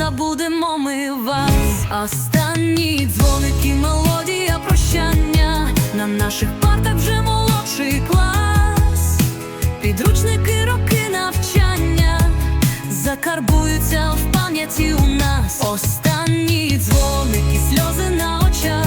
забудемо ми вас. Останні дзвоники, мелодія прощання. На наших партах вже молодший клас. Підручники, роки навчання закарбуються в пам'яті у нас. Останні дзвоники, сльози на очах,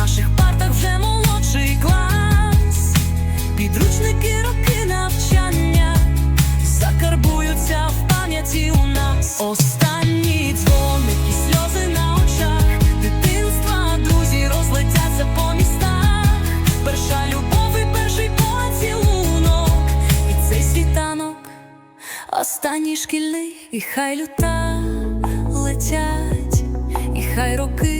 Наших партах вже молодший клас. Підручники, роки навчання закарбуються в пам'яті у нас. Останні дзвоники, сльози на очах, дитинства, друзі розлетяться по містах. Перша любов і перший поцілунок, і цей світанок. Останній шкільний, і хай люта летять, і хай роки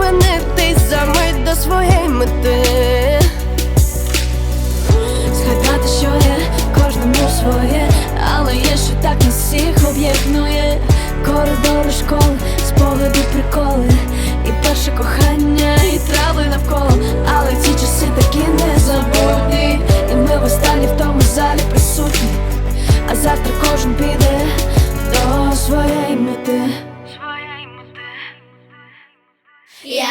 зупинитись за мить до своєї мети. Згадати, що є кожному своє, але є, що так нас всіх об'єднує. Коридори школи, спогади, приколи, і перше кохання,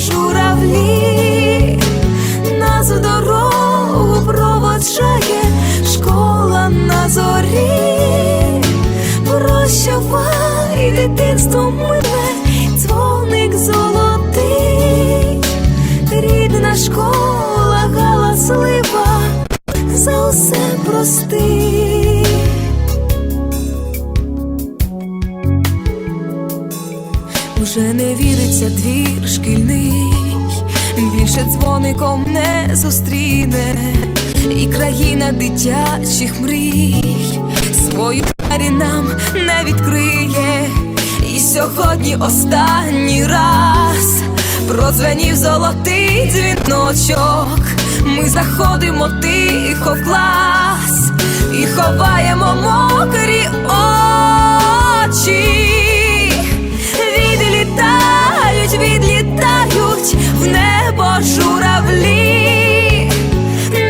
Журавлі, нас в дорогу проводжає школа на зорі. Прощавай, дитинство миле, уже не віриться двір шкільний, більше дзвоником не зустріне, і країна дитячих мрій свою парі нам не відкриє. І сьогодні останній раз продзвенів золотий дзвіночок. Ми заходимо тихо в клас і ховаємо мокрі очі. в небо журавлі,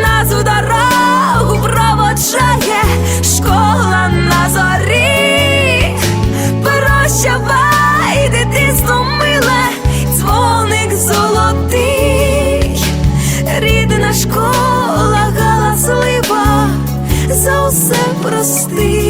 нас у дорогу проводжає школа на зорі, прощавай, дитинство миле, дзвоник золотий, рідна школа галаслива, за усе прости.